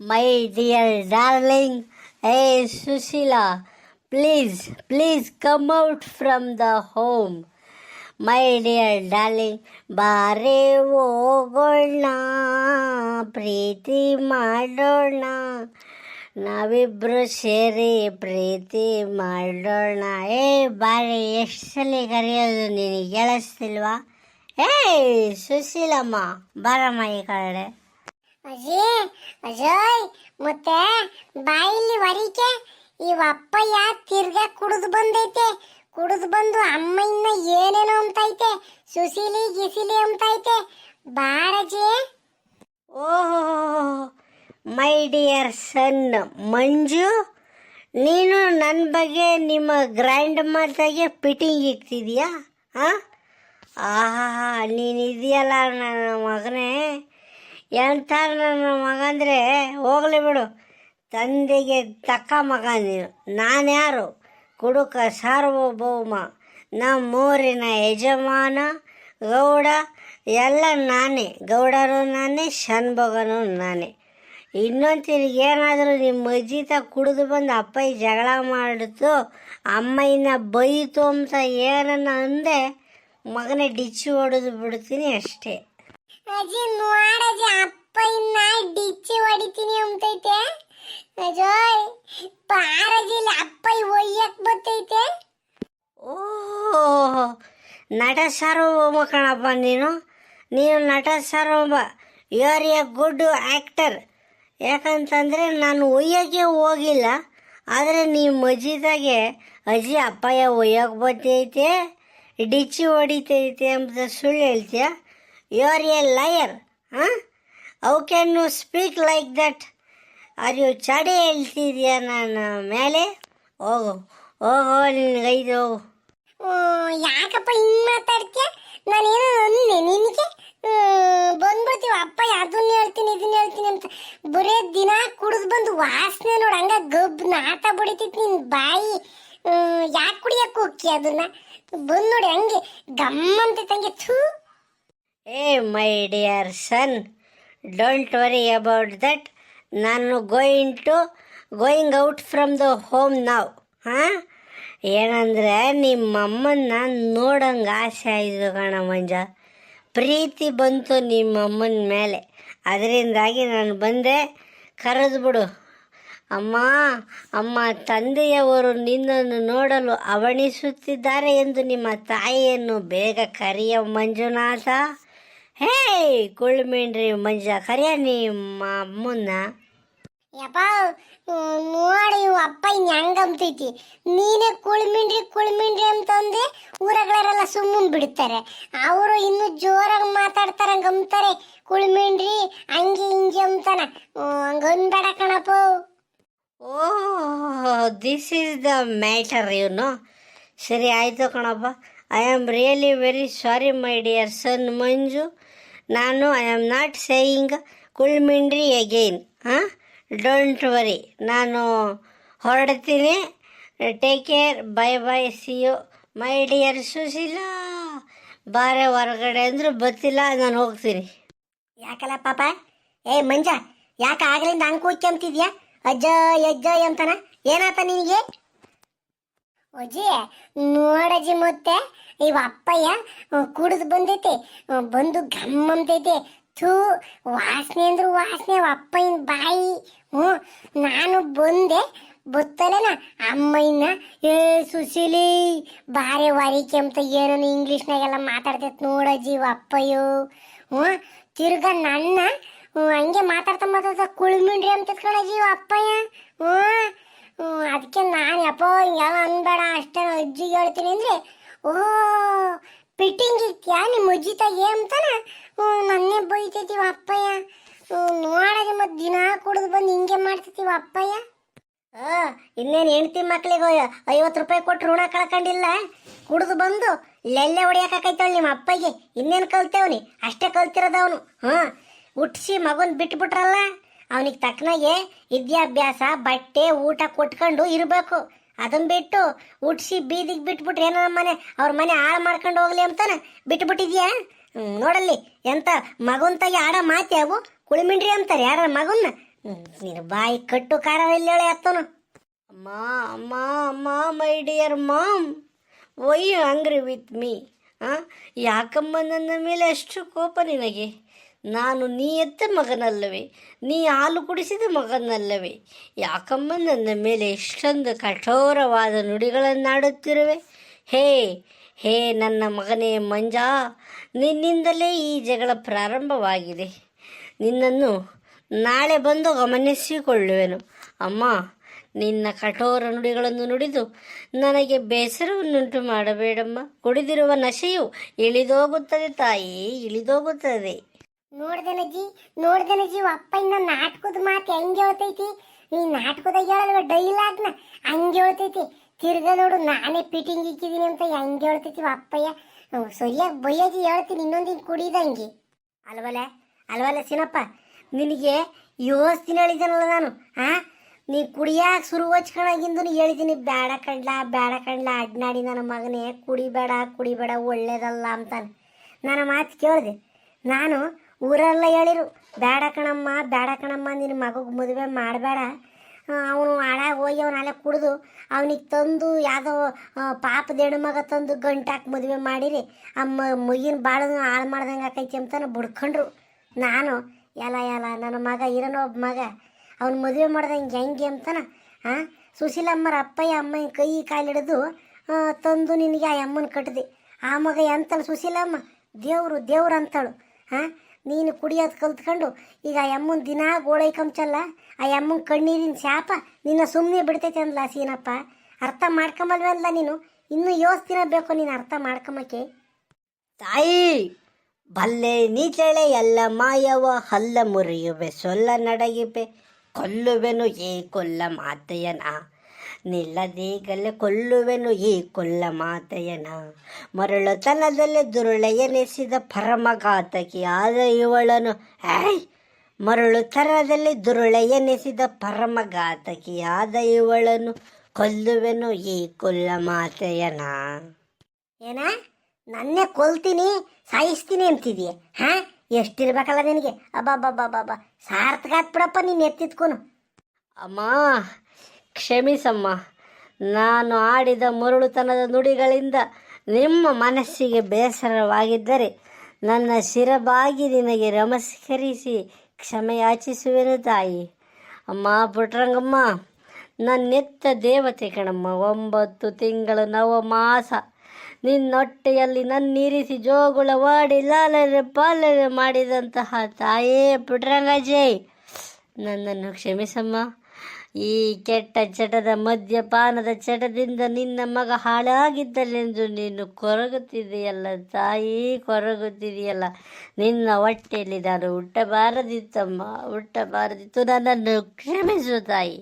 My dear darling, hey Susila, please, please come out from the home. My dear darling ಬಾರೆ ಹೋಗೋಣ ಪ್ರೀತಿ ಮಾಡೋಣ ನಾವಿಬ್ರು ಸೇರಿ ಪ್ರೀತಿ ಮಾಡೋಣ ಏ ಬಾರೆ ಎಷ್ಟು ಸಲ ಕರೆಯೋದು ನಿನಗೆ ಕೇಳಿಸ್ತಿಲ್ವಾ ಏಯ್ ಸುಶೀಲಮ್ಮ ಬಾರಮ್ಮ ಈ ಕಡೆ ಅಜಯ್ ಅಜಯ್, ಮತ್ತೆ, ಬಾಯಿಲಿ ವರಿಕೆ ಈ ಅಪ್ಪಯ್ಯ ತಿರ್ಗಾ ಕುಡಿದು ಬಂದೈತೆ. ಕುಡಿದು ಬಂದು ಇನ್ನ ಏನೇನೋ ಅಂತೈತೆ ಸುಶೀಲಿ ಗಿಸಿಲಿ ಅಂತೈತೆ ಬಾರಜೆ ಓಹೋ, ಮೈ ಡಿಯರ್ ಸನ್ ಮಂಜು, ನೀನು ನನ್ನ ಬಗ್ಗೆ ನಿಮ್ಮ ಗ್ರ್ಯಾಂಡ್ ಮಾತಾಗೆ ಫಿಟ್ಟಿಂಗ್ ಇಕ್ತಿದ್ಯಾ? ಹಾಂ? ಆಹಾ ನೀನು ಇದೆಯಲ್ಲ ನನ್ನ ಮಗನೇ. ಎಂಥ ನನ್ನ ಮಗ ಅಂದರೆ ಹೋಗಲಿ ಬಿಡು. ತಂದೆಗೆ ತಕ್ಕ ಮಗ ನೀನು. ನಾನ್ಯಾರು? ಕುಡುಕ ಸಾರ್ವಭೌಮ. ನಮ್ಮೂರಿನ ಯಜಮಾನ, ಗೌಡ, ಎಲ್ಲ ನಾನೇ. ಗೌಡರು ನಾನೇ ಶನ್ಭೋಗನು ನಾನೇ. ಇನ್ನೊಂದು ತಿರ್ಗಿ ಏನಾದರೂ ನಿಮ್ಮ ಅಜ್ಜಿತ ಕುಡಿದು ಬಂದು ಅಪ್ಪಯ್ಯ ಜಗಳ ಮಾಡಿತು ಅಮ್ಮಯ್ಯನ ಬೈತು ಅಂತ ಏನನ್ನ ಅಂದೆ, ಮಗನೇ ಡಿಚ್ಚಿ ಹೊಡೆದು ಬಿಡ್ತೀನಿ ಅಷ್ಟೇ. ಅಜ್ಜಿ ನೋಡಜ್ಜಿ ಇನ್ನ ಡಿಚ್ಚಿ ಹೊಡಿತೀನಿ ಅಂತೈತೆ ಅಜಯ್ ಬಾರಜಿಲ್ಲ ಅಪ್ಪಯ ಒಯ್ಯಕ್ ಬತ್ತೈತೆ ಓ, ನಟ ಸಾರ್ವಭೌಮ ಕಣಪ್ಪ ನೀನು. ನೀನು ನಟ ಸಾರ್ವಭೌಮ you are a good actor ಯಾಕಂತಂದರೆ ನಾನು ಒಯ್ಯೋಕ್ಕೆ ಹೋಗಿಲ್ಲ, ಆದರೆ ನೀವು ಮಜಿದಾಗೆ ಅಜ್ಜಿ, ಅಪ್ಪಯ್ಯ ಒಯ್ಯೋಕೆ ಬತ್ತೈತೆ ಡಿಚ್ಚಿ ಹೊಡಿತೈತೆ ಅಂತ ಸುಳ್ಳು ಹೇಳ್ತೀಯ? ಯು ಆರ್ ಎ ಲಯರ್ ಹಾಂ how can you speak like that are you ಚಡಿ ಹೇಳ್ತಿದ್ಯಾ ನನ್ನ ಮೇಲೆ? ಹೋಗು, ಹೋಗೋ ನಿನಗೈದು ಹೋಗು. ಓ, ಯಾಕಪ್ಪ ಹಿಂಗ್ ಮಾತಾಡ್ತೀಯ? ನಾನೇನು ಅಂದೆ ನಿನಗೆ? ಬಂದ್ಬಿಡ್ತೀವಿ. ಅಪ್ಪ ಅದನ್ನ ಹೇಳ್ತೀನಿ, ಇದನ್ನ ಹೇಳ್ತೀನಿ ಅಂತ. ಬರೇ ದಿನ ಕುಡಿದು ಬಂದು ವಾಸನೆ ನೋಡಿ. ಹಂಗ ಗಬ್ ನಾತ ಬಡಿತೈತಿ ನಿನ್ ಬಾಯಿ. ಯಾಕೆ ಕುಡಿಯಕ್ಕೆ ಹೋಗ್ತಿ ಅದನ್ನ? ಬಂದ್ ನೋಡಿ, ಹಂಗೆ ಗಮ್ಮಂತೈತೆ ಹಂಗೆ ಥೂ. ಏ, my dear son, don't worry about that. ನಾನು going to, going out from the home ನಾವ್, ಹಾಂ? ಏನಂದರೆ, ನಿಮ್ಮಮ್ಮನ್ನ ನೋಡಂಗೆ ಆಸೆ ಆಯಿತು ಕಣ ಮಂಜ. ಪ್ರೀತಿ ಬಂತು ನಿಮ್ಮಮ್ಮನ ಮೇಲೆ. ಅದರಿಂದಾಗಿ ನಾನು ಬಂದೆ. ಕರೆದು ಬಿಡು. ಅಮ್ಮ ಅಮ್ಮ ತಂದೆಯವರು ನಿನ್ನನ್ನು ನೋಡಲು ಅವಣಿಸುತ್ತಿದ್ದಾರೆ ಎಂದು ನಿಮ್ಮ ತಾಯಿಯನ್ನು ಬೇಗ ಕರೆಯ ಮಂಜುನಾಥ. ಹೇ ಕುಳ್ಮೀನ್ರಿ ಮಂಜ ಕರೆಯ ನಿಮ್ಮ ಅಮ್ಮನ್ನ. ಯಪ್ಪ ನೋಡಿ ಅಪ್ಪ ಇನ್ ಹೆಂಗಂತೈತಿ ನೀನೇ ಕುಳ್ಮಿಂಡ್ರಿ ಕುಳ್ಮಿಂಡ್ರಿ ಅಂತಂದ್ರೆ ಊರಗಳೆಲ್ಲ ಸುಮ್ಮನ್ ಬಿಡ್ತಾರೆ. ಅವರು ಇನ್ನು ಜೋರಾಗಿ ಮಾತಾಡ್ತಾರ ಹಂಗಂತಾರೆ ಕುಳ್ಮಿಂಡ್ರಿ ಹಂಗೆ ಹಿಂಗೆ ಅಂತಾನ ಹಂಗ ಅನ್ಬೇಡ ಕಣಪ್ಪ. Oh this is the matter ಇವನು ಸರಿ ಆಯಿತು ಕಣಪ್ಪ. I am really very sorry my dear son Manju ನಾನು ಐ ಆಮ್ ನಾಟ್ ಸೇಯಿಂಗ್ ಕುಳ್ಮಿಂಡ್ರಿ ಅಗೈನ್ ಹಾಂ ಡೋಂಟ್ ವರಿ ನಾನು ಹೊರಡ್ತೀನಿ. Take care bye bye see you my dear Sushila ಬಾರೆ ಹೊರಗಡೆ ಅಂದರೂ ಬತ್ತಿಲ್ಲ, ನಾನು ಹೋಗ್ತೀನಿ. ಯಾಕಲ್ಲ ಪಾಪ? ಏ, ಮಂಜ, ಯಾಕೆ ಆಗ್ಲಿಂದ ಹಂಗೆ ಕೂತ್ಕೊಂತಿದ್ಯಾ? ಅಜ್ಜ ಅಜ್ಜ ಅಂತಾನ? ಏನಾತ ನಿನಗೆ? ಅಜ್ಜಿ, ನೋಡಜ್ಜಿ ಮತ್ತೆ, ಇವ ಅಪ್ಪಯ್ಯ ಕುಡಿದು ಬಂದೈತೆ ಬಂದು ಗಮ್ ಅಂತೈತೆ ಥೂ, ವಾಸನೆ ಅಂದ್ರೆ ವಾಸನೆ ಅಪ್ಪಯ್ಯನ ಬಾಯಿ. ಹ್ಞೂ ನಾನು ಬಂದೆ, ಬತ್ತಲೇನ ಅಮ್ಮಯ್ಯನ, ಏ, ಸುಶೀಲಿ, ಬಾರಿ ವಾರಿಕೆ ಅಂತ ಏನೋ ಇಂಗ್ಲೀಷ್ನಾಗೆಲ್ಲ ಮಾತಾಡ್ತೈತೆ ನೋಡಜ್ಜಿ ಅಪ್ಪಯ್ಯೋ. ಹ್ಞೂ ತಿರ್ಗಾ ನನ್ನ ಹಂಗೆ ಮಾತಾಡ್ತಾ ಮಾತಾಡ್ತಾ ಕುಳಿಮಿಂಡ್ರಿ ಅಂತ ಕಣಜ್ಜಿ ಅಪ್ಪಯ್ಯ. ಹ್ಞೂ ಅದಕ್ಕೆ ನಾನು ಯಪ್ಪ ಯಾವ ಅನ್ಬೇಡ, ಅಷ್ಟೇ ನಾನು ಅಜ್ಜಿಗೆ ಹೇಳ್ತೀನಿ ಅಂದ್ರೆ, ಓ ಫಿಟ್ಟಿಂಗ್ ಇತ್ಯಾ ನಿಮ್ಮ ಅಜ್ಜಿ ತಾಯಿ ಅಂತಾನ? ನನ್ನೇ ಬೈತೈತಿವ ಅಪ್ಪಯ್ಯ. ನೋಡದೆ ಮತ್ತು ದಿನ ಕುಡಿದು ಬಂದು ಹಿಂಗೆ ಮಾಡ್ತೈತಿವ ಅಪ್ಪಯ್ಯ. ಇನ್ನೇನು ಹೆಂಡ್ತಿ ಮಕ್ಕಳಿಗೆ ಐವತ್ತು ರೂಪಾಯಿ ಕೊಟ್ಟು ಋಣ ಕಳ್ಕೊಂಡಿಲ್ಲ? ಕುಡಿದು ಬಂದು ಲೆಲ್ಲೆ ಹೊಡಿಯಕಾಕೈತವಳು ನಿಮ್ಮ ಅಪ್ಪಗೆ ಇನ್ನೇನು ಕಲ್ತೇವ್ನಿ ಅಷ್ಟೇ ಕಲ್ತಿರೋದವನು ಹಾಂ ಹುಟ್ಟಿಸಿ ಮಗನ್ ಬಿಟ್ಬಿಟ್ರಲ್ಲ? ಅವನಿಗೆ ತಕ್ಕನಾಗೆ ವಿದ್ಯಾಭ್ಯಾಸ, ಬಟ್ಟೆ, ಊಟ ಕೊಟ್ಕೊಂಡು ಇರಬೇಕು. ಅದನ್ನ ಬಿಟ್ಟು ಉಟ್ಸಿ ಬೀದಿಗೆ ಬಿಟ್ಬಿಟ್ರೆ ಏನೋ ಮನೆ, ಅವ್ರ ಮನೆ ಹಾಳು ಮಾಡ್ಕೊಂಡು ಹೋಗ್ಲಿ ಅಂತಾನೆ? ಬಿಟ್ಬಿಟ್ಟಿದ್ಯಾ? ನೋಡಲ್ಲಿ, ಎಂತ ಮಗುಂತಾಗಿ ಆಡೋ ಮಾತಿ ಅವು, ಕುಳಿಮಿಂಡ್ರಿ ಅಂತಾರೆ, ಯಾರ ಮಗುನ್ನ? ನೀನು ಬಾಯಿ ಕಟ್ಟು ಕಾರ ಇಲ್ಲೇಳೆ ಹೇಳಿ ಅತ್ತನು. ಅಮ್ಮ ಅಮ್ಮ ಅಮ್ಮ, my dear mom, why angry with me ಯಾಕಮ್ಮ ನನ್ನ ಮೇಲೆ ಅಷ್ಟು ಕೋಪ ನಿನಗೆ? ನಾನು ನೀ ಎತ್ತ ಮಗನಲ್ಲವೇ, ನೀ ಹಾಲು ಕುಡಿಸಿದ ಮಗನಲ್ಲವೇ. ಯಾಕಮ್ಮ ನನ್ನ ಮೇಲೆ ಇಷ್ಟೊಂದು ಕಠೋರವಾದ ನುಡಿಗಳನ್ನಾಡುತ್ತಿರುವೆ? ಹೇ ಹೇ ನನ್ನ ಮಗನೇ ಮಂಜಾ, ನಿನ್ನಿಂದಲೇ ಈ ಜಗಳ ಪ್ರಾರಂಭವಾಗಿದೆ. ನಿನ್ನನ್ನು ನಾಳೆ ಬಂದು ಗಮನಿಸಿಕೊಳ್ಳುವೆನು. ಅಮ್ಮ, ನಿನ್ನ ಕಠೋರ ನುಡಿಗಳನ್ನು ನುಡಿದು ನನಗೆ ಬೇಸರವನ್ನುಂಟು ಮಾಡಬೇಡಮ್ಮ. ಕುಡಿದಿರುವ ನಶೆಯು ಇಳಿದೋಗುತ್ತದೆ ತಾಯಿ, ಇಳಿದೋಗುತ್ತದೆ. ನೋಡ್ದನಜ್ಜಿ ನೋಡ್ದನಜ್ಜಿ ಅಪ್ಪ ಇನ್ನ ನಾಟಕದ ಮಾತು ಹೆಂಗೆ ಹೇಳ್ತೈತಿ? ಈ ನಾಟಕದಾಗ ಹೇಳಲ್ವ ಡೈಲಾಗ್ನ ಹಂಗೆ ಹೇಳ್ತೈತಿ. ತಿರ್ಗ ನೋಡು, ನಾನೇ ಫಿಟಿಂಗ್ ಇಕ್ಕಿದೀನಿ ಅಂತ ಹೆಂಗೆ ಹೇಳ್ತೈತಿ ಅಪ್ಪಯ್ಯ? ಸರಿಯಾಗಿ ಬೈಯಾಗಿ ಹೇಳ್ತೀನಿ, ಇನ್ನೊಂದಿನ ಕುಡಿದಂಗೆ. ಅಲ್ವಲ್ಲ ಅಲ್ವಲ್ಲ ಸಿನಪ್ಪ? ನಿನಗೆ ಯೋಸ್ತಿನ ಹೇಳಿದನಲ್ಲ ನಾನು ಹಾ ನೀ ಕುಡಿಯಾಕ ಶುರು ಹಚ್ಕೊಂಡಾಗಿಂದು ಹೇಳಿದ್ದೀನಿ ಬೇಡ ಕಡ್ಲ ಬೇಡ ಕಡ್ಲ ಅಡ್ನಾಡಿ ನನ್ನ ಮಗನೇ, ಕುಡಿಬೇಡ ಕುಡಿಬೇಡ, ಒಳ್ಳೇದಲ್ಲ ಅಂತಾನೆ. ನನ್ನ ಮಾತು ಕೇಳಿದೆ. ನಾನು ಊರೆಲ್ಲ ಹೇಳಿರು, ಬೇಡ ಕಣಮ್ಮ ಬೇಡ ಕಣಮ್ಮ ನಿನ್ನ ಮಗಗೆ ಮದುವೆ ಮಾಡಬೇಡ. ಅವನು ಹಾಳಾಗಿ ಹೋಗಿ ಅವನು ಅಲ್ಲೇ ಕುಡಿದು, ಅವನಿಗೆ ತಂದು ಯಾವುದೋ ಪಾಪದ ಹೆಣ್ಣು ಮಗ ತಂದು ಗಂಟಾಕಿ ಮದುವೆ ಮಾಡಿರಿ ಆ ಮಗಿನ ಬಾಳ ಹಾಳು ಮಾಡ್ದಂಗೆ ಆಕೈತಿ ಅಂತಾನೆ ಬುಡ್ಕೊಂಡ್ರು. ನಾನು ಎಲ್ಲ ಎಲ್ಲ ನನ್ನ ಮಗ ಇರೋನೋ ಒಬ್ಬ ಮಗ, ಅವ್ನು ಮದುವೆ ಮಾಡ್ದಂಗೆ ಹೆಂಗೆ ಅಂತಾನ? ಹಾಂ ಸುಶೀಲಮ್ಮರ ಅಪ್ಪಯ್ಯ ಅಮ್ಮನ ಕೈ ಕಾಲಿಡಿದು ತಂದು ನಿನಗೆ ಆ ಅಮ್ಮನ ಕಟ್ಟಿದೆ ಆ ಮಗ ಎಂತಳು ಸುಶೀಲಮ್ಮ, ದೇವರು, ದೇವ್ರು ಅಂತಾಳು. ಹಾಂ ನೀನು ಕುಡಿಯೋದು ಕಲ್ತ್ಕೊಂಡು, ಈಗ ಆ ಅಮ್ಮನ ದಿನ ಗೋಳೈ ಕಂಚಲ್ಲ, ಆ ಯಮ್ಮನ ಕಣ್ಣೀರಿನ ಶಾಪ ನಿನ್ನ ಸುಮ್ಮನೆ ಬಿಡ್ತೈತೆ ಅಂದ್ಲ ಸೀನಪ್ಪ? ಅರ್ಥ ಮಾಡ್ಕೊಂಬಲ್ವಲ್ಲ ನೀನು? ಇನ್ನೂ ದಿನ ಬೇಕು ನೀನು ಅರ್ಥ ಮಾಡ್ಕೊಂಬಕ್ಕೆ ತಾಯಿ, ಬಲ್ಲೆ ನೀಚಳೆ ಎಲ್ಲ ಮಾಯವ, ಹಲ್ಲ ಮುರಿಯುವೆ, ಸೊಲ್ಲ ನಡಗಿಬೆ ಕೊಲ್ಲುವೆನು ಏ ಕೊಲ್ಲ ಮಾತೆಯನ? ನಿಲ್ಲದೀಗಲೇ ಕೊಲ್ಲುವೆನು ಈ ಕೊಲ್ಲ ಮಾತೆಯನ. ಮರಳುತನದಲ್ಲಿ ದುರುಳೆಯನೆಸಿದ ಪರಮಘಾತಕಿ ಆದ ಇವಳನು ಆಯ್ ಮರಳುತನದಲ್ಲಿ ದುರುಳೆಯನೆಸಿದ ಪರಮಘಾತಕಿ ಆದ ಇವಳನು ಕೊಲ್ಲುವೆನು ಈ ಕೊಲ್ಲ ಮಾತೆಯನ. ಏನ? ನನ್ನೇ ಕೊಲ್ತೀನಿ, ಸಾಯಿಸ್ತೀನಿ ಅಂತಿದೀಯ. ಹಾ? ಎಷ್ಟಿರ್ಬೇಕಲ್ಲ ನಿನಗೆ? ಅಬ್ಬಾ ಬಾಬಾ ಬಾಬಾ ಸಾರ್ಥಕ ಆಗ್ಬಿಡಪ್ಪ ನೀನು ಎತ್ತಿದ್ಕೊನು. ಅಮ್ಮ! ಕ್ಷಮಿಸಮ್ಮ. ನಾನು ಆಡಿದ ಮರುಳುತನದ ನುಡಿಗಳಿಂದ ನಿಮ್ಮ ಮನಸ್ಸಿಗೆ ಬೇಸರವಾಗಿದ್ದರೆ ನನ್ನ ಶಿರಬಾಗಿ ನಿನಗೆ ನಮಸ್ಕರಿಸಿ ಕ್ಷಮೆಯಾಚಿಸುವೆನು ತಾಯಿ. ಅಮ್ಮ ಪುಟ್ರಂಗಮ್ಮ ನನ್ನೆತ್ತ ದೇವತೆ ಕಣಮ್ಮ, ಒಂಬತ್ತು ತಿಂಗಳು ನವಮಾಸ. ನಿನ್ನೊಟ್ಟೆಯಲ್ಲಿ ನನ್ನಿರಿಸಿ ಜೋಗುಳವಾಡಿ ಲಾಲನೆ ಪಾಲನೆ ಮಾಡಿದಂತಹ ತಾಯೇ ಪುಟ್ರಂಗಜಯ್ ನನ್ನನ್ನು ಕ್ಷಮಿಸಮ್ಮ. ಈ ಕೆಟ್ಟ ಚಟದ ಮದ್ಯಪಾನದ ಚಟದಿಂದ ನಿನ್ನ ಮಗ ಹಾಳಾಗಿದ್ದಲೆಂದು ನೀನು ಕೊರಗುತ್ತಿದೆಯಲ್ಲ ತಾಯಿ ಕೊರಗುತ್ತಿದೆಯಲ್ಲ ನಿನ್ನ ಹೊಟ್ಟೆಯಲ್ಲಿ ನಾನು ಹುಟ್ಟಬಾರದಿತ್ತಮ್ಮ, ಹುಟ್ಟಬಾರದಿತ್ತು. ನನ್ನನ್ನು ಕ್ಷಮಿಸು ತಾಯಿ.